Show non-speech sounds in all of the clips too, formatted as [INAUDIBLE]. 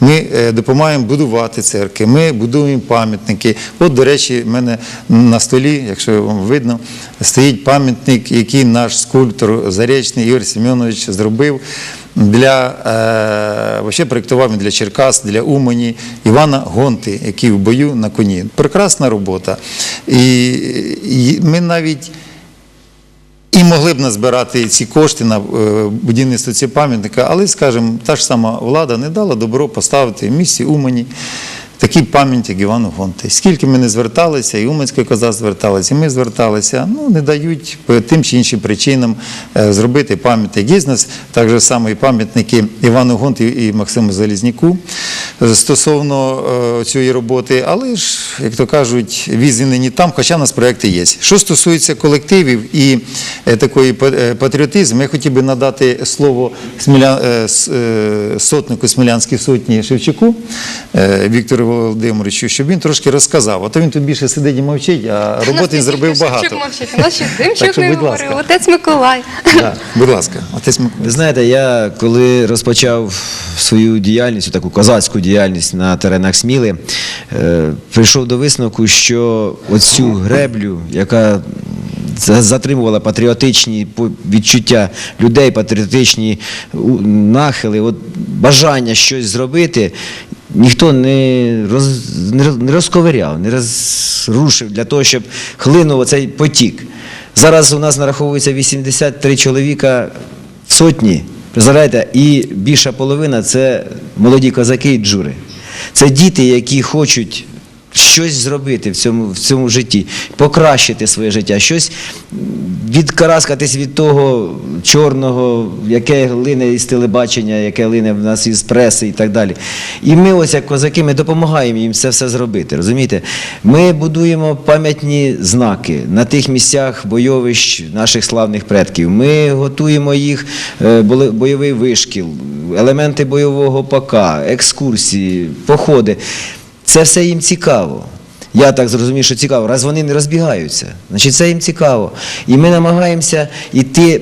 Ми е, допомагаємо будувати церкви, ми будуємо пам'ятники. От, до речі, в мене на столі, якщо вам видно, стоїть пам'ятник, який наш скульптор Заречний Ігор Семенович зробив для е, вообще проєктував для Черкас, для Умані Івана Гонти, який в бою на коні. Прекрасна робота. І, і ми навіть і могли б назбирати ці кошти на е, будівництво цього пам'ятника, але, скажімо, та ж сама влада не дала добро поставити в місті Умані такий пам'ятник Івану Гонти. Скільки ми не зверталися, і Уманська коза зверталася, і ми зверталися, ну не дають по тим чи іншим причинам е, зробити пам'ятник. Є нас так само і пам'ятники Івану Гонти і Максиму Залізняку е, стосовно е, цієї роботи, але ж, як то кажуть, візи нині там, хоча в нас проекти є. Що стосується колективів і е, такої па- е, я хотів би надати слово е, сотнику Смілянської сотні Шевчуку Віктору Володимировичу, щоб він трошки розказав. А то він тут більше сидить і мовчить, а роботи він зробив багато. Шевчук мовчить, у нас ще [LAUGHS] Так Димчук не будь говорив, ласка. отець Миколай. Да, Будь ласка, отець Микола. Ви знаєте, я коли розпочав свою діяльність, таку козацьку діяльність на теренах Сміли, прийшов до висновку, що оцю греблю, яка затримувала патріотичні відчуття людей, патріотичні нахили, от бажання щось зробити, ніхто не, роз, не розковиряв, не розрушив для того, щоб хлинув оцей потік. Зараз у нас нараховується 83 чоловіка в сотні. І більша половина це молоді козаки і джури. Це діти, які хочуть щось зробити в цьому, в цьому житті, покращити своє життя, щось відкараскатись від того чорного, яке лине із телебачення, яке лине в нас із преси і так далі. І ми, ось як козаки, ми допомагаємо їм це все зробити. Розумієте? Ми будуємо пам'ятні знаки на тих місцях бойовищ наших славних предків. Ми готуємо їх е, бойовий вишкіл, елементи бойового ПК, екскурсії, походи. Це все їм цікаво. Я так зрозумів, що цікаво, раз вони не розбігаються, значить це їм цікаво. І ми намагаємося йти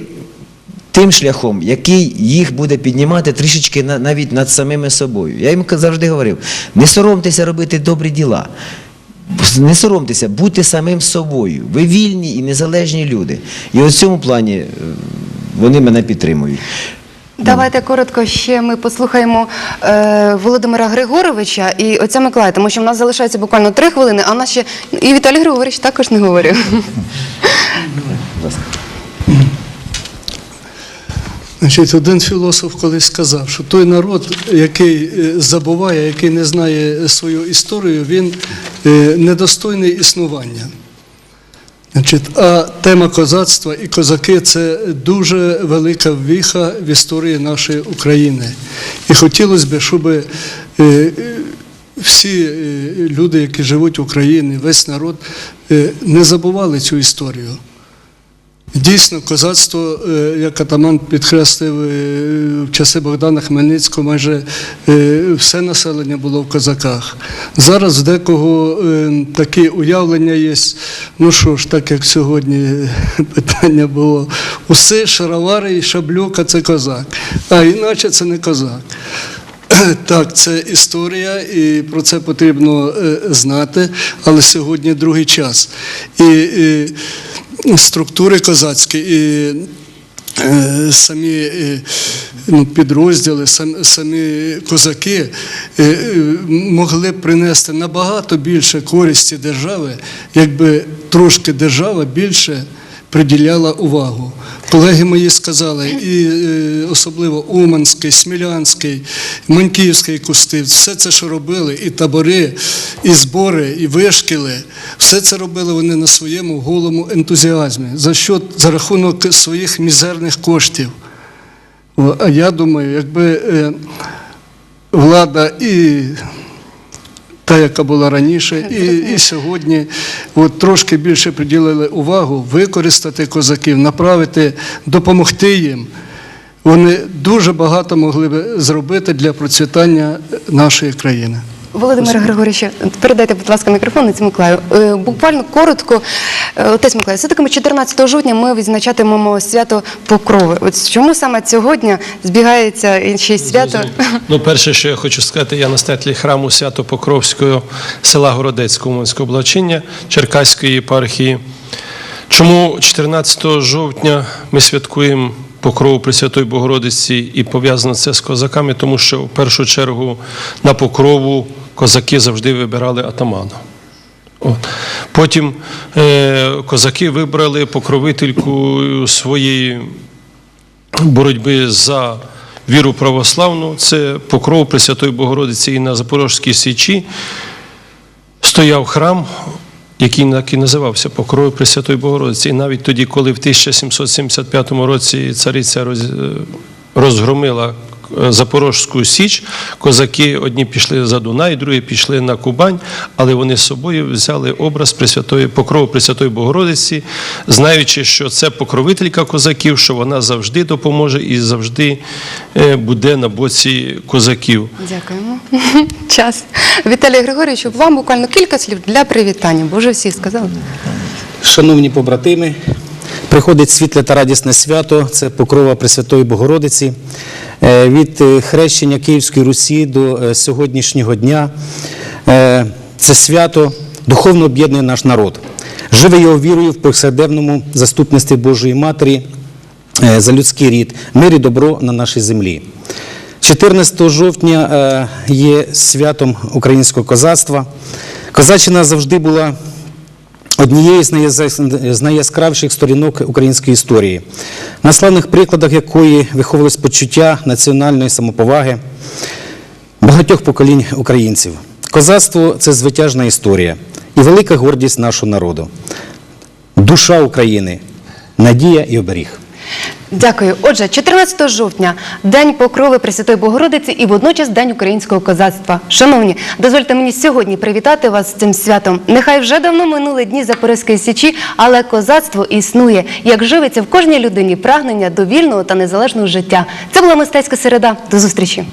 тим шляхом, який їх буде піднімати трішечки навіть над самими собою. Я їм завжди говорив: не соромтеся робити добрі діла. Не соромтеся, будьте самим собою. Ви вільні і незалежні люди. І в цьому плані е, вони мене підтримують. Давайте коротко ще ми послухаємо е, Володимира Григоровича і отця Миколая, тому що в нас залишається буквально три хвилини, а в нас ще і Віталій Григорович також не говорив. Значить, один філософ колись сказав, що той народ, який е, забуває, який не знає свою історію, він е, недостойний існування. Значить, а тема козацтва і козаки це дуже велика віха в історії нашої України. І хотілося б, щоб е, всі е, люди, які живуть в Україні, весь народ, е, не забували цю історію. Дійсно, козацтво, е, як атаман підкреслив е, в часи Богдана Хмельницького, майже е, все населення було в козаках. Зараз декого такі уявлення є. Ну що ж, так як сьогодні [LAUGHS] питання було: уси, шаровари і шаблюка це козак, а іначе це не козак. [CLEARS THROAT] Так, це історія, і про це потрібно знати, але сьогодні другий час. І, і структури козацькі, і е, самі е, ну, підрозділи, сам, самі козаки е, могли б принести набагато більше користі держави, якби трошки держава більше приділяла увагу. Колеги мої сказали, і е, особливо Уманський, Смілянський, Маньківський кустив, все це, що робили, і табори, і збори, і вишкіли, все це робили вони на своєму голому ентузіазмі за що за рахунок своїх мізерних коштів. А я думаю, якби е, влада і та, яка була раніше, і, і сьогодні от, трошки більше приділили увагу використати козаків, направити, допомогти їм. Вони дуже багато могли б зробити для процвітання нашої країни. Володимира Григорьовича, передайте, будь ласка, мікрофон цьому Миколаю. Е, Буквально коротко, Е, отець Миколай, все-таки 14 жовтня ми відзначатимемо свято Покрови. От чому саме цього дня збігається інше свято? Ну, перше, що я хочу сказати, я настоятель храму Свято-Покровського села Городецького Уманського облачення Черкаської єпархії. Чому 14 жовтня ми святкуємо Покрову Пресвятої Богородиці і пов'язано це з козаками, тому що в першу чергу на покрову козаки завжди вибирали атамана. От. Потім е, козаки вибрали покровительку своєї боротьби за віру православну, це покров Пресвятої Богородиці і на Запорожській Січі стояв храм, який так і називався Покров Пресвятої Богородиці. І навіть тоді, коли в 1775 році цариця е, розгромила Запорожську Січ, козаки одні пішли за Дунай, другі пішли на Кубань, але вони з собою взяли образ Пресвятої Покрову Пресвятої Богородиці, знаючи, що це покровителька козаків, що вона завжди допоможе і завжди е, буде на боці козаків. Дякуємо. [LAUGHS] Час. Віталій Григорьович, вам буквально кілька слів для привітання, бо вже всі сказали. Шановні побратими, приходить світле та радісне свято, це покрова Пресвятої Богородиці. Е, Від е, хрещення Київської Русі до е, сьогоднішнього дня це свято духовно об'єднує наш народ. Живе його вірою в повсякденному заступництві Божої Матері за людський рід, мир і добро на нашій землі. 14 жовтня є святом українського козацтва. Козаччина завжди була найяс- з найяскравіших сторінок української історії, на славних прикладах якої виховувалось почуття національної самоповаги багатьох поколінь українців. Козацтво це звитяжна історія і велика гордість нашого народу. Душа України, надія і оберіг. Дякую. Отже, 14 жовтня День Покрови Пресвятої Богородиці і водночас День українського козацтва. Шановні, дозвольте мені сьогодні привітати вас з цим святом. Нехай вже давно минули дні Запорізької січі, але козацтво існує, як живиться в кожній людині прагнення до вільного та незалежного життя. Це була мистецька середа. До зустрічі.